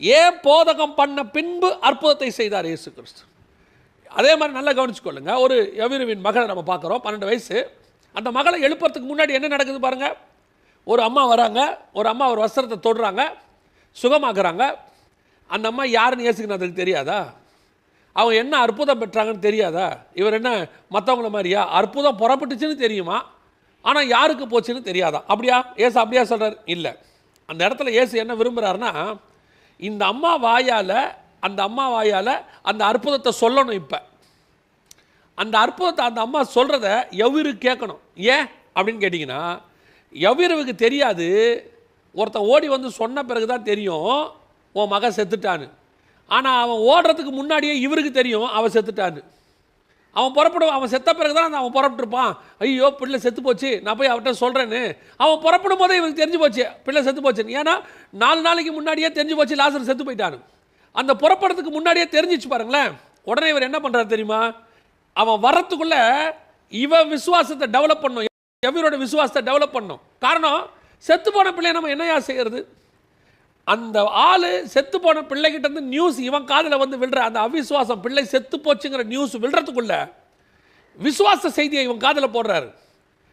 ஏன் போதகம் பண்ண பின்பு அற்புதத்தை செய்தார் இயேசு கிறிஸ்து? அதே மாதிரி நல்லா கவனிச்சுக்கொள்ளுங்க. ஒரு எவிருவின் மகளை நம்ம பார்க்குறோம். பன்னெண்டு வயசு. அந்த மகளை எழுப்புறதுக்கு முன்னாடி என்ன நடக்குது பாருங்கள் ஒரு அம்மா வராங்க. ஒரு அம்மா ஒரு வஸ்திரத்தை தொடுறாங்க. சுகமாக்குறாங்க. அந்த அம்மா யாருன்னு இயேசுக்குன்னு தெரியாதா? அவங்க என்ன அற்புதம் பெற்றாங்கன்னு தெரியாதா? இவர் என்ன மற்றவங்கள மாதிரியா? அற்புதம் புறப்பட்டுச்சுன்னு தெரியுமா? ஆனால் யாருக்கு போச்சுன்னு தெரியாதா? அப்படியா? ஏசு அப்படியா சொல்கிறார் இல்லை. அந்த இடத்துல இயேசு என்ன விரும்புகிறாருன்னா இந்த அம்மா வாயால் அந்த அம்மா வாயால் அந்த அற்புதத்தை சொல்லணும் இப்போ. அந்த அற்புதத்தை அந்த அம்மா சொல்கிறத எவ்விரு கேட்கணும். ஏன்? அப்படின்னு கேட்டிங்கன்னா எவ்விரவுக்கு தெரியாது ஒருத்தன் ஓடி வந்து சொன்ன பிறகு தான் தெரியும் உன் மகன் செத்துட்டான்னு. ஆனால் அவன் ஓடுறதுக்கு முன்னாடியே இவருக்கு தெரியும் அவன் செத்துட்டான்னு. அவன் புறப்படுவான் அவன் செத்த பிறகு தான் அவன் புறப்பட்டுருப்பான். ஐயோ பிள்ளை செத்து போச்சு நான் போய் அவர்கிட்ட சொல்கிறேன்னு அவன் புறப்படும் போதே இவனுக்கு தெரிஞ்சு போச்சு பிள்ளை செத்து போச்சுன்னு. ஏன்னா நாலு நாளைக்கு முன்னாடியே தெரிஞ்சு போச்சு லாசர் செத்து போயிட்டானு அந்த புறப்படுறதுக்கு முன்னாடியே தெரிஞ்சிச்சு பாருங்களேன். உடனே இவர் என்ன பண்ணுறாரு தெரியுமா? அவன் வர்றதுக்குள்ள இவன் விசுவாசத்தை டெவலப் பண்ணும் எவரோட விசுவாசத்தை டெவலப் பண்ணும். காரணம் செத்து போன பிள்ளைய நம்ம என்னையா செய்கிறது அந்த ஆள் செத்து போன பிள்ளைகிட்ட இருந்து நியூஸ் இவன் காதில் வந்து விழுற அந்த அவிசுவாசம் பிள்ளை செத்து போச்சுங்கிற நியூஸ் விழுறதுக்குள்ள விசுவாச செய்தியை இவன் காதில் போடுறாரு.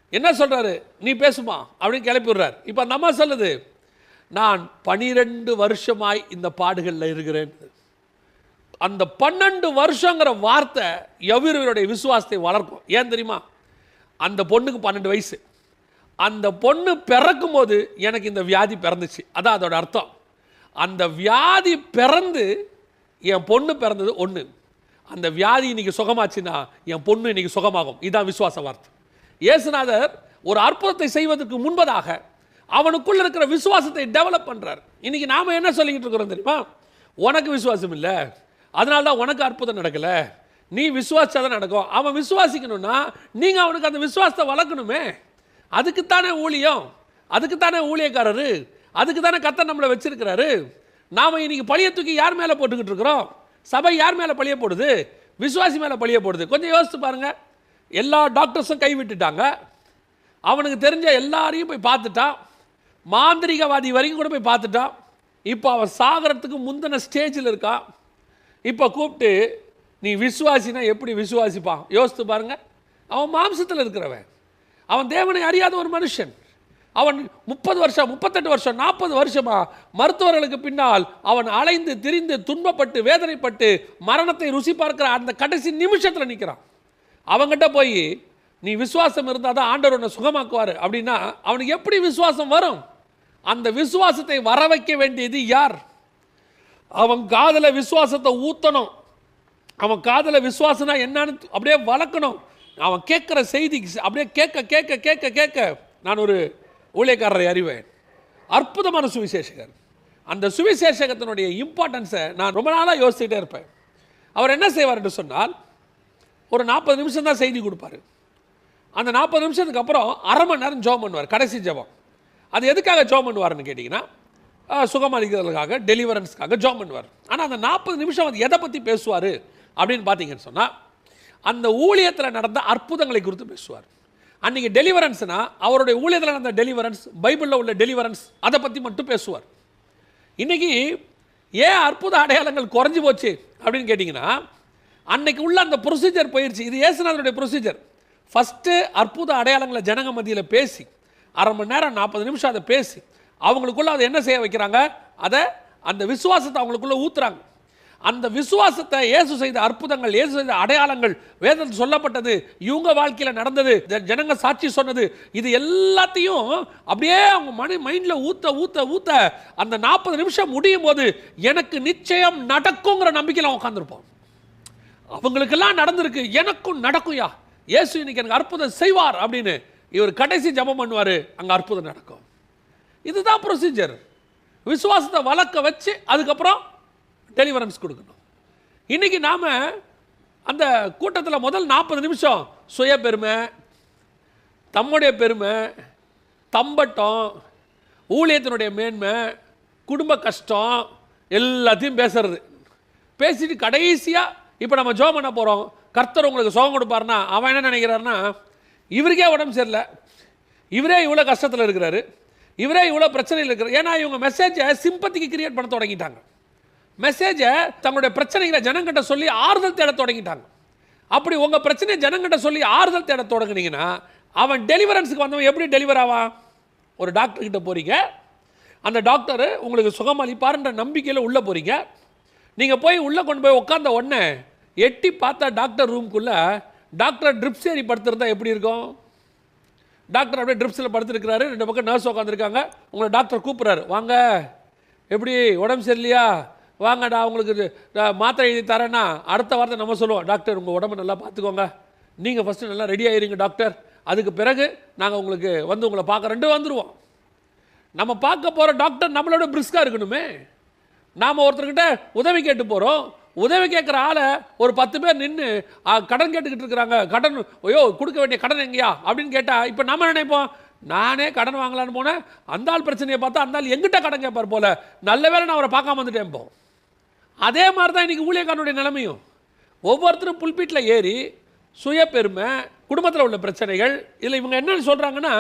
என்ன சொல்கிறாரு நீ பேசுமா? அப்படின்னு கிளப்பி விடுறாரு. இப்போ நம்ம சொல்லுது நான் பனிரெண்டு வருஷமாய் இந்த பாடுகளில் இருக்கிறேன். அந்த பன்னெண்டு வருஷங்கிற வார்த்தை எவ்விருவருடைய விசுவாசத்தை வளர்க்கும். ஏன் தெரியுமா? அந்த பொண்ணுக்கு பன்னெண்டு வயசு. அந்த பொண்ணு பிறக்கும் போது எனக்கு இந்த வியாதி பிறந்துச்சு. அதான் அதோட அர்த்தம். அந்த வியாதி பிறந்து என் பொண்ணு பிறந்தது ஒன்று அந்த வியாதி இன்னைக்கு சுகமாச்சுன்னா என் பொண்ணு இன்னைக்கு சுகமாகும். இதுதான் விசுவாச வார்த்தை. இயேசுநாதர் ஒரு அற்புதத்தை செய்வதற்கு முன்பதாக அவனுக்குள்ள இருக்கிற விசுவாசத்தை டெவலப் பண்ணுறார் இன்னைக்கு நாம் என்ன சொல்லிக்கிட்டு இருக்கிறோம் தெரியுமா? உனக்கு விசுவாசம் இல்லை. அதனால தான் உனக்கு அற்புதம் நடக்கலை. நீ விசுவாசிச்சா தான் நடக்கும். அவன் விசுவாசிக்கணும்னா நீங்கள் அவனுக்கு அந்த விசுவாசத்தை வளர்க்கணுமே. அதுக்குத்தானே ஊழியம். அதுக்குத்தானே ஊழியக்காரரு. அதுக்கு தானே கத்தர் நம்மளை வச்சிருக்கிறாரு? நாம் இன்னைக்கு பழிய தூக்கி யார் மேலே போட்டுக்கிட்டு இருக்கிறோம்? சபை யார் மேலே பழிய போடுது? விசுவாசி மேலே பழிய போடுது. கொஞ்சம் யோசித்து பாருங்கள் எல்லா டாக்டர்ஸும் கைவிட்டுட்டாங்க அவனுக்கு தெரிஞ்ச எல்லாரையும் போய் பார்த்துட்டான். மாந்திரிகவாதி வரைக்கும் கூட போய் பார்த்துட்டான். இப்போ அவன் சாகரத்துக்கு முந்தின ஸ்டேஜில் இருக்கான். இப்போ கூப்பிட்டு நீ விசுவாசினா எப்படி விசுவாசிப்பான்? யோசித்து பாருங்கள் அவன் மாம்சத்தில் இருக்கிறவன். அவன் தேவனை அறியாத ஒரு மனுஷன். அவன் முப்பது வருஷம் முப்பத்தெட்டு வருஷம் நாற்பது வருஷமா மருத்துவர்களுக்கு பின்னால் அவன் அலைந்து திரிந்து துன்பப்பட்டு வேதனைப்பட்டு மரணத்தை ருசி பார்க்கிற அந்த கடைசி நிமிஷத்தில் நிற்கிறான் அவங்ககிட்ட போய் நீ விசுவாசம் இருந்தால் தான் ஆண்டவர் உன்னை சுகமாக்குவார். அப்படின்னா அவனுக்கு எப்படி விசுவாசம் வரும்? அந்த விசுவாசத்தை வர வைக்க வேண்டியது யார்? அவன் காதல விசுவாசத்தை ஊத்தணும். அவன் காதல விசுவாசனா என்னன்னு அப்படியே வளர்க்கணும். அவன் கேட்குற செய்தி அப்படியே கேட்க கேட்க கேட்க கேட்க நான் ஒரு ஊழியக்காரரை அறிவேன். அற்புதமான சுவிசேஷகர். அந்த சுவிசேஷகத்தினுடைய இம்பார்ட்டன்ஸை நான் ரொம்ப நாளாக யோசிச்சுட்டே இருப்பேன். அவர் என்ன செய்வார் என்று சொன்னால் ஒரு நாற்பது நிமிஷம் தான் செய்தி கொடுப்பாரு. அந்த நாற்பது நிமிஷத்துக்கு அப்புறம் அரை மணி நேரம் ஜோம் பண்ணுவார் கடைசி ஜெபம். அது எதுக்காக ஜோம் பண்ணுவார்னு கேட்டிங்கன்னா சுகமளிக்கிறதுக்காக டெலிவரன்ஸ்க்காக ஜோம் பண்ணுவார். ஆனால் அந்த நாற்பது நிமிஷம் அது எதை பற்றி பேசுவார் அப்படின்னு பார்த்தீங்கன்னு சொன்னால் அந்த ஊழியத்தில் நடந்த அற்புதங்களை குறித்து பேசுவார். அன்றைக்கி டெலிவரன்ஸ்னா அவருடைய ஊழியத்தில் நடந்த டெலிவரன்ஸ் பைபிளில் உள்ள டெலிவரன்ஸ் அதை பற்றி மட்டும் பேசுவார். இன்றைக்கி ஏன் அற்புத அடையாளங்கள் குறைஞ்சி போச்சு அப்படின்னு கேட்டிங்கன்னா அன்னைக்கு உள்ள அந்த ப்ரொசீஜர் போயிடுச்சு இது ஏசுநாதனுடைய ப்ரொசீஜர் ஃபஸ்ட்டு அற்புத அடையாளங்களை ஜனங்க மத்தியில் பேசி அரை மணி நேரம் நாற்பது நிமிஷம் அதை பேசி அவங்களுக்குள்ள அதை என்ன செய்ய வைக்கிறாங்க? அதை அந்த விசுவாசத்தை அவங்களுக்குள்ளே ஊற்றுறாங்க அந்த விசுவாசத்தை இயேசு செய்த அற்புதங்கள் இயேசு செய்த அடையாளங்கள் வேதத்தில் சொல்லப்பட்டது இவங்க வாழ்க்கையில் நடந்தது ஜனங்க சாட்சி சொன்னது இது எல்லாத்தையும் அப்படியே அவங்க மனி மைண்டில் ஊத்த ஊத்த ஊத்த அந்த நாற்பது நிமிஷம் முடியும் போது எனக்கு நிச்சயம் நடக்குங்கிற நம்பிக்கையில் உட்காந்துருப்போம் அவங்களுக்கெல்லாம் நடந்திருக்கு எனக்கும் நடக்கும்யா. இயேசு இன்னைக்கு எனக்கு அற்புதம் செய்வார் அப்படின்னு இவர் கடைசி ஜெபம் பண்ணுவார் அங்கே அற்புதம் நடக்கும். இதுதான் ப்ரொசீஜர் விசுவாசத்தை வளர்க்க வச்சு அதுக்கப்புறம் டெலிவரன்ஸ் கொடுக்கணும். இன்றைக்கி நாம் அந்த கூட்டத்தில் முதல் நாற்பது நிமிஷம் சுய பெருமை தம்முடைய பெருமை தம்பட்டம் ஊழியத்தினுடைய மேன்மை குடும்ப கஷ்டம் எல்லாத்தையும் பேசுறது. பேசிட்டு கடைசியாக இப்போ நம்ம ஜோம் பண்ண போகிறோம் கர்த்தர் உங்களுக்கு சோகம் கொடுப்பாருன்னா அவன் என்ன நினைக்கிறாருன்னா இவருக்கே உடம்பு சரியில்லை. இவரே இவ்வளோ கஷ்டத்தில் இருக்கிறாரு. இவரே இவ்வளோ பிரச்சனையில் இருக்கிறார். ஏன்னா இவங்க மெசேஜை சிம்பத்திக்கு கிரியேட் பண்ண தொடங்கிட்டாங்க. மெசேஜை தங்களுடைய பிரச்சனைகளை ஜனங்கிட்ட சொல்லி ஆறுதல் தேட தொடங்கிட்டாங்க. அப்படி உங்கள் பிரச்சனையை ஜனங்கிட்ட சொல்லி ஆறுதல் தேட தொடங்குனீங்கன்னா அவன் டெலிவரன்ஸுக்கு வந்தவன் எப்படி டெலிவர் ஆவான்? ஒரு டாக்டர் கிட்ட போகிறீங்க அந்த டாக்டர் உங்களுக்கு சுகம் அளிப்பார்ன்ற நம்பிக்கையில் உள்ளே போகிறீங்க நீங்கள் போய் உள்ளே கொண்டு போய் உட்காந்த உடனே எட்டி பார்த்தா டாக்டர் ரூம்குள்ளே டாக்டர் ட்ரிப்ஸ் ஏறி படுத்திருந்தா எப்படி இருக்கும்? டாக்டர் அப்படியே ட்ரிப்ஸில் படுத்துருக்கிறாரு. ரெண்டு பக்கம் நர்ஸ் உட்காந்துருக்காங்க உங்களை டாக்டர் கூப்பிட்றாரு. வாங்க. எப்படி? உடம்பு சரியில்லையா? வாங்கடா உங்களுக்கு இது, மாத்திரை எழுதி தரேன்னா அடுத்த வாரத்தை நம்ம சொல்லுவோம். டாக்டர் உங்கள் உடம்பை நல்லா பார்த்துக்கோங்க. நீங்கள் ஃபஸ்ட்டு நல்லா ரெடி ஆயிருங்க டாக்டர். அதுக்கு பிறகு நாங்கள் உங்களுக்கு வந்து உங்களை பார்க்க ரெண்டு வந்துடுவோம் நம்ம பார்க்க போகிற டாக்டர் நம்மளோட பிரிஸ்காக இருக்கணுமே. நாம் ஒருத்தர்கிட்ட உதவி கேட்டு போகிறோம் உதவி கேட்குற ஆளை ஒரு பத்து பேர் நின்று கடன் கேட்டுக்கிட்டு இருக்கிறாங்க. கடன் ஐயோ கொடுக்க வேண்டிய கடன் எங்கேயா? அப்படின்னு கேட்டால் இப்போ நம்ம நினைப்போம்? நானே கடன் வாங்கலான்னு போனேன். அந்த ஆள் பிரச்சனையை பார்த்தா அந்த ஆள் எங்கிட்ட கடன் கேட்பார் போல. நல்ல வேளை நான் அவரை பார்க்காம வந்துட்டேன் இப்போ அதே மாதிரி தான் இன்றைக்கி ஊழியக்காரனுடைய நிலைமையும். ஒவ்வொருத்தரும் புல்பீட்டில் ஏறி சுய பெருமை குடும்பத்தில் உள்ள பிரச்சனைகள் இதில் இவங்க என்னென்னு சொல்கிறாங்கன்னா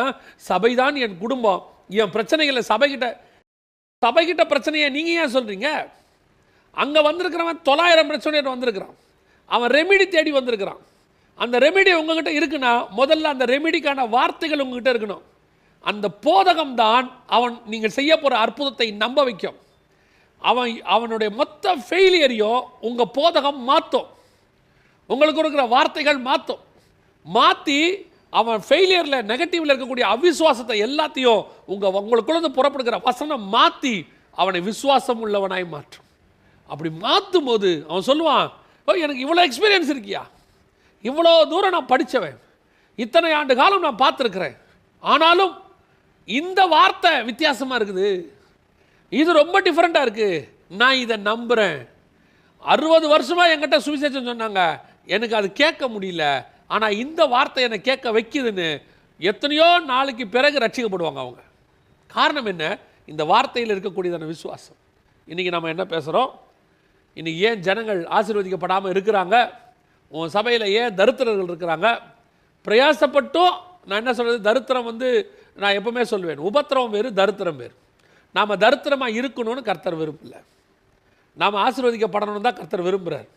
சபைதான் என் குடும்பம். என் பிரச்சனைகளை சபைகிட்ட சபைகிட்ட பிரச்சனையை நீங்கள் ஏன் சொல்கிறீங்க அங்கே வந்திருக்கிறவன் தொள்ளாயிரம் பிரச்சனையோட வந்திருக்கிறான். அவன் ரெமிடி தேடி வந்திருக்கிறான். அந்த ரெமிடி உங்ககிட்ட இருக்குன்னா முதல்ல அந்த ரெமிடிக்கான வார்த்தைகள் உங்ககிட்ட இருக்கணும். அந்த போதகம் தான் அவன் நீங்கள் செய்ய போகிற அற்புதத்தை நம்ப வைக்கும். அவன் அவனுடைய மொத்த ஃபெயிலியரையும் உங்கள் போதகம் மாற்றும் உங்களுக்கு இருக்கிற வார்த்தைகள் மாற்றும் மாற்றி அவன் ஃபெயிலியரில் நெகட்டிவில் இருக்கக்கூடிய அவிசுவாசத்தை எல்லாத்தையும் உங்கள் உங்களுக்குள்ளது புறப்படுகிற வசனம் மாற்றி அவனை விசுவாசம் உள்ளவனாய் மாற்றும். அப்படி மாற்றும் போது அவன் சொல்லுவான் ஓ எனக்கு இவ்வளோ எக்ஸ்பீரியன்ஸ் இருக்கியா? இவ்வளோ தூரம் நான் படித்தவன். இத்தனை ஆண்டு காலம் நான் பார்த்துருக்குறேன். ஆனாலும் இந்த வார்த்தை வித்தியாசமாக இருக்குது. இது ரொம்ப டிஃப்ரெண்ட்டாக இருக்குது நான் இதை நம்புகிறேன் அறுபது வருஷமாக என்கிட்ட சுவிசேஷம் சொன்னாங்க. எனக்கு அது கேட்க முடியல. ஆனால் இந்த வார்த்தை என்னை கேட்க வைக்குதுன்னு எத்தனையோ நாளைக்கு பிறகு ரட்சிக்கப்படுவாங்க அவங்க. காரணம் என்ன? இந்த வார்த்தையில் இருக்கக்கூடியதான விசுவாசம். இன்றைக்கி நம்ம என்ன பேசுகிறோம் இன்றைக்கி ஏன் ஜனங்கள் ஆசீர்வதிக்கப்படாமல் இருக்கிறாங்க? உன் சபையில் ஏன் தரித்திரர்கள் இருக்கிறாங்க? பிரயாசப்பட்டும் நான் என்ன சொல்கிறது தரித்திரம் வந்து நான் எப்பவுமே சொல்லுவேன் உபத்திரம் வேறு தரித்திரம் வேறு. நாம் தரித்திரமாக இருக்கணும்னு கர்த்தர் விரும்பல. நாம் ஆசீர்வதிக்கப்படணும்னு தான் கர்த்தர் விரும்புகிறார்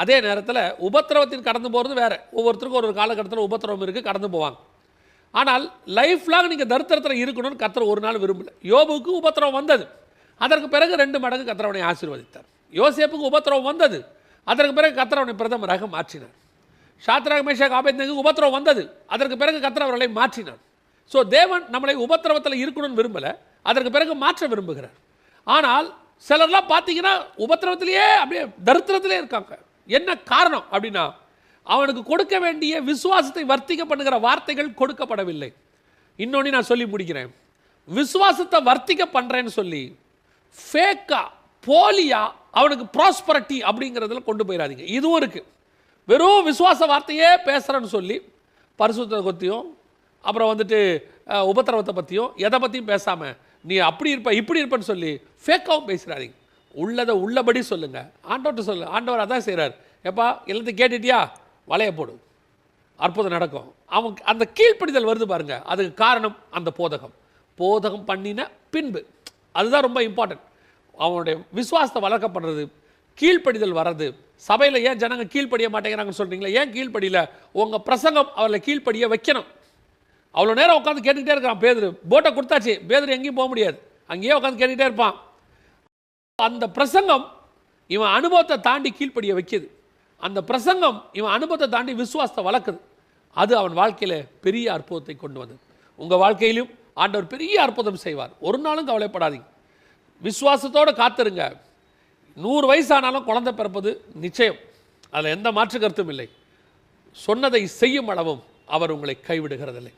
அதே நேரத்தில் உபத்திரவத்தின் கடந்து போகிறது வேறு. ஒவ்வொருத்தருக்கும் ஒரு ஒரு காலகட்டத்தில் உபத்திரவம் இருக்குது கடந்து போவாங்க. ஆனால் லைஃப் லாங் நீங்கள் தரித்திரத்தில் இருக்கணும்னு கர்த்தர் ஒரு நாள் விரும்பல. யோபுக்கு உபத்திரவம் வந்தது. அதற்கு பிறகு ரெண்டு மடங்கு கத்திரவனை ஆசீர்வதித்தார். யோசேப்புக்கு உபத்திரவம் வந்தது. அதற்கு பிறகு கத்திரவனை பிரதமராக மாற்றினார். ஷாத்ராக் மேஷாக் ஆபேத்னேக்கு உபத்திரவம் வந்தது. அதற்கு பிறகு கத்திரவர்களை மாற்றினார். ஸோ தேவன் நம்மளை உபத்திரவத்தில் இருக்கணும்னு விரும்பலை. அதற்கு பிறகு மாற்ற விரும்புகிறார். ஆனால் சிலர்லாம் பார்த்தீங்கன்னா உபத்திரவத்திலேயே அப்படியே தரித்திரத்திலே இருக்காங்க. என்ன காரணம் அப்படின்னா அவனுக்கு கொடுக்க வேண்டிய விசுவாசத்தை வர்த்திக்க பண்ணுகிற வார்த்தைகள் கொடுக்கப்படவில்லை. இன்னொன்று நான் சொல்லி முடிக்கிறேன். விசுவாசத்தை வர்த்திக்க பண்ணுறேன்னு சொல்லி ஃபேக்கா போலியா அவனுக்கு ப்ராஸ்பரட்டி அப்படிங்கிறதுல கொண்டு போயிடாதீங்க இதுவும் இருக்குது வெறும் விசுவாச வார்த்தையே பேசுகிறேன்னு சொல்லி பரிசுத்தத்தை பற்றியும் அப்புறம் வந்துட்டு உபத்திரவத்தை பற்றியும் எதை பற்றியும் பேசாமல் நீ அப்படி இருப்ப இப்படி இருப்பேன்னு சொல்லி ஃபேக்காகவும் பேசுகிறாதீங்க உள்ளதை உள்ளபடி சொல்லுங்கள் ஆண்டவர்கிட்ட சொல்லு. ஆண்டவர் அதான் செய்கிறார் எப்பா எல்லாத்தையும் கேட்டுட்டியா? வளைய போடு. அற்புதம் நடக்கும். அவன் அந்த கீழ்ப்படிதல் வருது பாருங்க. அதுக்கு காரணம் அந்த போதகம். போதகம் பண்ணின பின்பு. அதுதான் ரொம்ப இம்பார்ட்டன்ட் அவனுடைய விசுவாசத்தை வளர்க்கப்படுறது கீழ்ப்படிதல் வர்றது. சபையில் ஏன் ஜனங்க கீழ்ப்படிய மாட்டேங்கிறாங்கன்னு சொல்கிறீங்களா ஏன் கீழ்ப்படியில? உங்கள் பிரசங்கம் அவளை கீழ்ப்படிய வைக்கணும். அவ்வளோ நேரம் உட்காந்து கேட்டுக்கிட்டே இருக்கிறான் பேதுரு. போட்டை கொடுத்தாச்சு. பேதர் எங்கேயும் போக முடியாது. அங்கேயே உட்காந்து கேட்டுக்கிட்டே இருப்பான். அந்த பிரசங்கம் இவன் அனுபவத்தை தாண்டி கீழ்ப்படிய வைக்குது. அந்த பிரசங்கம் இவன் அனுபவத்தை தாண்டி விசுவாசத்தை வளர்க்குது. அது அவன் வாழ்க்கையில் பெரிய அற்புதத்தை கொண்டு வந்தது. உங்கள் வாழ்க்கையிலும் ஆண்டவர் பெரிய அற்புதம் செய்வார். ஒரு நாளும் கவலைப்படாதீங்க. விசுவாசத்தோடு காத்திருங்க. நூறு வயசானாலும் குழந்தை பிறப்பது நிச்சயம். அதில் எந்த மாற்று கருத்தும் இல்லை. சொன்னதை செய்யும் அளவும் அவர் உங்களை கைவிடுகிறதில்லை.